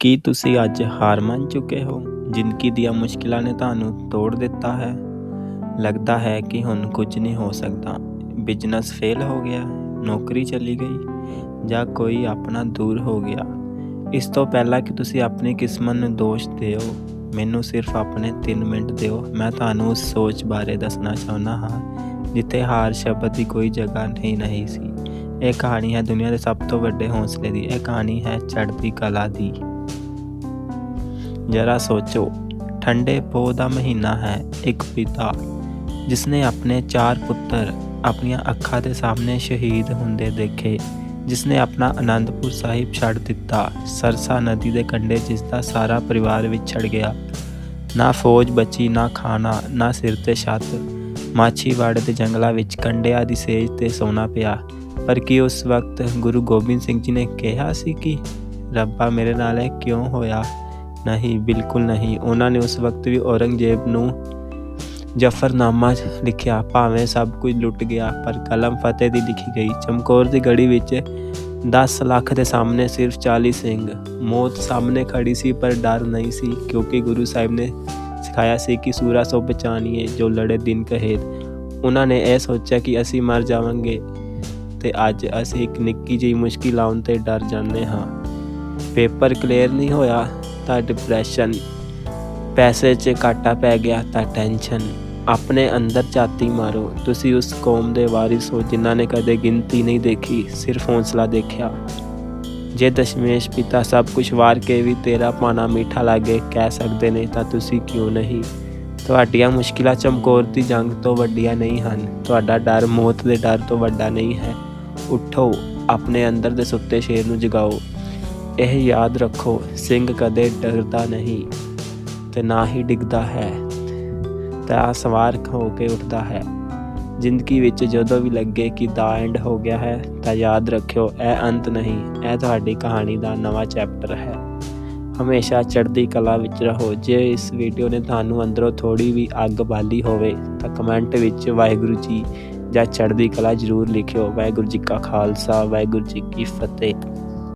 ਕੀ ਤੁਸੀਂ ਅੱਜ ਹਾਰ ਮੰਨ ਚੁੱਕੇ ਹੋ? ਜ਼ਿੰਦਗੀ ਦੀਆਂ ਮੁਸ਼ਕਿਲਾਂ ਨੇ ਤੁਹਾਨੂੰ ਤੋੜ ਦਿੱਤਾ ਹੈ। ਲੱਗਦਾ ਹੈ ਕਿ ਹੁਣ ਕੁਝ ਨਹੀਂ ਹੋ ਸਕਦਾ। ਬਿਜ਼ਨਸ ਫੇਲ ਹੋ ਗਿਆ, ਨੌਕਰੀ ਚਲੀ ਗਈ ਜਾਂ ਕੋਈ ਆਪਣਾ ਦੂਰ ਹੋ ਗਿਆ। ਇਸ ਤੋਂ ਪਹਿਲਾਂ ਕਿ ਤੁਸੀਂ ਆਪਣੀ ਕਿਸਮਤ ਨੂੰ ਦੋਸ਼ ਦਿਓ, ਮੈਨੂੰ ਸਿਰਫ ਆਪਣੇ 3 ਮਿੰਟ ਦਿਓ। ਮੈਂ ਤੁਹਾਨੂੰ ਉਸ ਸੋਚ ਬਾਰੇ ਦੱਸਣਾ ਚਾਹੁੰਦਾ ਹਾਂ, ਜਿੱਥੇ ਹਾਰ ਸ਼ਬਦ ਦੀ ਕੋਈ ਜਗ੍ਹਾ ਨਹੀਂ ਨਹੀਂ ਸੀ। ਇਹ ਕਹਾਣੀ ਹੈ ਦੁਨੀਆ ਦੇ ਸਭ ਤੋਂ ਵੱਡੇ ਹੌਸਲੇ ਦੀ। ਇਹ ਕਹਾਣੀ ਹੈ ਚੜ੍ਹਦੀ ਕਲਾ ਦੀ। ਜਰਾ ਸੋਚੋ, ਠੰਡੇ ਪੋਹ ਦਾ ਮਹੀਨਾ ਹੈ ਇੱਕ ਪਿਤਾ, ਜਿਸਨੇ ਆਪਣੇ ਚਾਰ ਪੁੱਤਰ ਆਪਣੀਆਂ ਅੱਖਾਂ ਦੇ ਸਾਹਮਣੇ ਸ਼ਹੀਦ ਹੁੰਦੇ ਦੇਖੇ, ਜਿਸਨੇ ਆਪਣਾ ਆਨੰਦਪੁਰ ਸਾਹਿਬ ਛੱਡ ਦਿੱਤਾ, ਸਰਸਾ ਨਦੀ ਦੇ ਕੰਢੇ ਜਿਸ ਦਾ ਸਾਰਾ ਪਰਿਵਾਰ ਵਿਛੜ ਗਿਆ। ਨਾ ਫੌਜ ਬਚੀ, ਨਾ ਖਾਣਾ, ਨਾ ਸਿਰ ਤੇ ਛੱਤ, ਮਾਛੀਵਾੜੇ ਦੇ ਜੰਗਲਾਂ ਵਿੱਚ ਕੰਡਿਆਂ ਦੀ ਸੇਜ ਤੇ ਸੌਣਾ ਪਿਆ। ਪਰ ਕੀ ਉਸ ਵਕਤ ਗੁਰੂ ਗੋਬਿੰਦ ਸਿੰਘ ਜੀ ਨੇ ਕਿਹਾ ਸੀ ਕਿ, ਰੱਬਾ ਮੇਰੇ ਨਾਲ ਇਹ ਕਿਉਂ ਹੋਇਆ? ਨਹੀਂ, ਬਿਲਕੁਲ ਨਹੀਂ। ਉਹਨਾਂ ਨੇ ਉਸ ਵਕਤ ਵੀ ਔਰੰਗਜ਼ੇਬ ਨੂੰ ਜਫਰਨਾਮਾ ਲਿਖਿਆ, ਭਾਵੇਂ ਸਭ ਕੁਝ ਲੁੱਟ ਗਿਆ, ਪਰ ਕਲਮ ਫਤਿਹ ਦੀ ਲਿਖੀ ਗਈ। ਚਮਕੌਰ ਦੀ ਗੜੀ ਵਿੱਚ 10 ਲੱਖ ਦੇ ਸਾਹਮਣੇ ਸਿਰਫ 40 ਸਿੰਘ। ਮੌਤ ਸਾਹਮਣੇ ਖੜੀ ਸੀ, ਪਰ ਡਰ ਨਹੀਂ ਸੀ, ਕਿਉਂਕਿ ਗੁਰੂ ਸਾਹਿਬ ਨੇ ਸਿਖਾਇਆ ਸੀ ਕਿ ਸੂਰਾ ਸੋ ਬਚਾਨੀਏ, ਜੋ ਲੜੇ ਦਿਨ ਕਹੇਦ ਉਹਨਾਂ ਨੇ ਇਹ ਸੋਚਿਆ ਕਿ ਅਸੀਂ ਮਰ ਜਾਵਾਂਗੇ, ਤੇ ਅੱਜ ਅਸੀਂ ਇੱਕ ਨਿੱਕੀ ਜਿਹੀ ਮੁਸ਼ਕਿਲ ਆਉਣ ਤੇ ਡਰ ਜਾਂਦੇ ਹਾਂ। ਪੇਪਰ ਕਲੀਅਰ ਨਹੀਂ ਹੋਇਆ ਤਾਂ ਡਿਪਰੈਸ਼ਨ ਪੈਸੇ 'ਚ ਘਾਟਾ ਪੈ ਗਿਆ ਤਾਂ ਟੈਨਸ਼ਨ ਆਪਣੇ ਅੰਦਰ ਝਾਤੀ ਮਾਰੋ। ਤੁਸੀਂ ਉਸ ਕੌਮ ਦੇ ਵਾਰਿਸ ਹੋ ਜਿਨ੍ਹਾਂ ਨੇ ਕਦੇ ਗਿਣਤੀ ਨਹੀਂ ਦੇਖੀ, ਸਿਰਫ ਹੌਸਲਾ ਦੇਖਿਆ। ਜੇ ਦਸ਼ਮੇਸ਼ ਪਿਤਾ ਸਭ ਕੁਝ ਵਾਰ ਕੇ ਵੀ ਤੇਰਾ ਪਾਣਾ ਮਿੱਠਾ ਲਾਗੇ ਕਹਿ ਸਕਦੇ ਨੇ, ਤਾਂ ਤੁਸੀਂ ਕਿਉਂ ਨਹੀਂ? ਤੁਹਾਡੀਆਂ ਮੁਸ਼ਕਿਲਾਂ ਚਮਕੌਰ ਦੀ ਜੰਗ ਤੋਂ ਵੱਡੀਆਂ ਨਹੀਂ ਹਨ। ਤੁਹਾਡਾ ਡਰ ਮੌਤ ਦੇ ਡਰ ਤੋਂ ਵੱਡਾ ਨਹੀਂ ਹੈ। ਉਠੋ, ਆਪਣੇ ਅੰਦਰ ਦੇ ਸੁੱਤੇ ਸ਼ੇਰ ਨੂੰ ਜਗਾਓ। ਇਹ ਯਾਦ ਰੱਖੋ, ਸਿੰਘ ਕਦੇ ਡਰਦਾ ਨਹੀਂ ਤੇ ਨਾ ਹੀ ਡਿੱਗਦਾ ਹੈ। ਤਾਂ ਸਵਾਰ ਹੋ ਕੇ ਉੱਠਦਾ ਹੈ। ਜ਼ਿੰਦਗੀ ਵਿੱਚ ਜਦੋਂ ਵੀ ਲੱਗੇ ਕਿ ਦਾ ਐਂਡ ਹੋ ਗਿਆ ਹੈ, ਤਾਂ ਯਾਦ ਰੱਖਿਓ, ਇਹ ਅੰਤ ਨਹੀਂ, ਇਹ ਤੁਹਾਡੀ ਕਹਾਣੀ ਦਾ ਨਵਾਂ ਚੈਪਟਰ ਹੈ। ਹਮੇਸ਼ਾ ਚੜ੍ਹਦੀ ਕਲਾ ਵਿੱਚ ਰਹੋ। ਜੇ ਇਸ ਵੀਡੀਓ ਨੇ ਤੁਹਾਨੂੰ ਅੰਦਰੋਂ ਥੋੜੀ ਵੀ ਅੱਗ ਬਾਲੀ ਹੋਵੇ, ਤਾਂ ਕਮੈਂਟ ਵਿੱਚ ਵਾਹਿਗੁਰੂ ਜੀ ਜਾਂ ਚੜ੍ਹਦੀ ਕਲਾ ਜ਼ਰੂਰ ਲਿਖਿਓ। ਵਾਹਿਗੁਰੂ ਜੀ ਕਾ ਖਾਲਸਾ, ਵਾਹਿਗੁਰੂ ਜੀ ਕੀ ਫਤਿਹ।